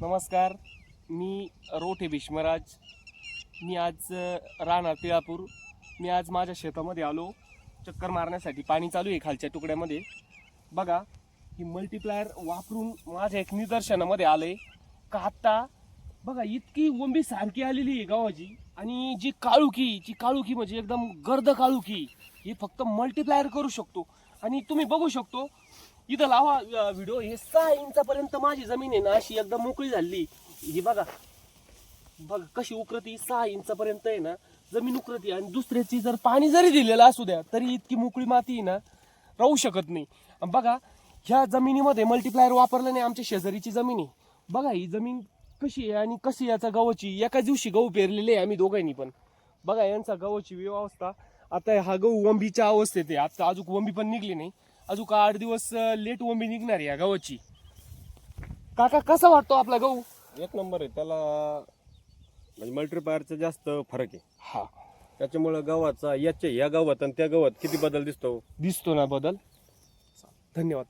नमस्कार मी रोठे भीष्मराज. मी आज राहणार तिळापूर मी आज माझ्या शेतामध्ये आलो. चक्कर मारण्यासाठी पाणी चालू आहे खालच्या तुकड्यामध्ये. बघा ही मल्टीप्लायर वापरून माझ्या एक निदर्शनामध्ये आलं आहे का आत्ता? बघा इतकी ओंबी सारखी आलेली आहे गावाची आणि जी काळुकी जी काळुकी म्हणजे एकदम गर्द काळुकी ही फक्त मल्टीप्लायर करू शकतो. आणि तुम्ही बघू शकतो इथं लावा व्हिडिओ हे सहा इंचापर्यंत माझी जमीन आहे ना अशी एकदम मोकळी झाली. ही बघा. बघा कशी उकरती सहा इंचापर्यंत आहे ना जमीन उकरती. आणि दुसऱ्याची जर पाणी जरी दिलेलं असू द्या तरी इतकी मोकळी माती आहे ना राहू शकत नाही. बघा ह्या जमिनीमध्ये मल्टीप्लायर नाही आमच्या शेजारीची जमीन आहे. बघा ही जमीन कशी आहे आणि कशी याचा गव्हाची एका दिवशी गहू पेरलेले आहे आम्ही दोघांनी पण. बघा यांचा गव्हाची व्यवस्था आता हा गहू वंबीच्या अवस्थेत आहे. आता अजून वंबी पण निघली नाही. अजून आठ दिवस लेट वंबी निघणार या गव्हाची. काका कसा वाटतो आपला गहू? एक नंबर आहे. त्याला म्हणजे मल्टीप्लायरचा जास्त फरक आहे. हा. त्याच्यामुळं गव्हाचा याच्या या गव्हात आणि त्या गव्हात किती बदल दिसतो? दिसतो ना बदल. धन्यवाद.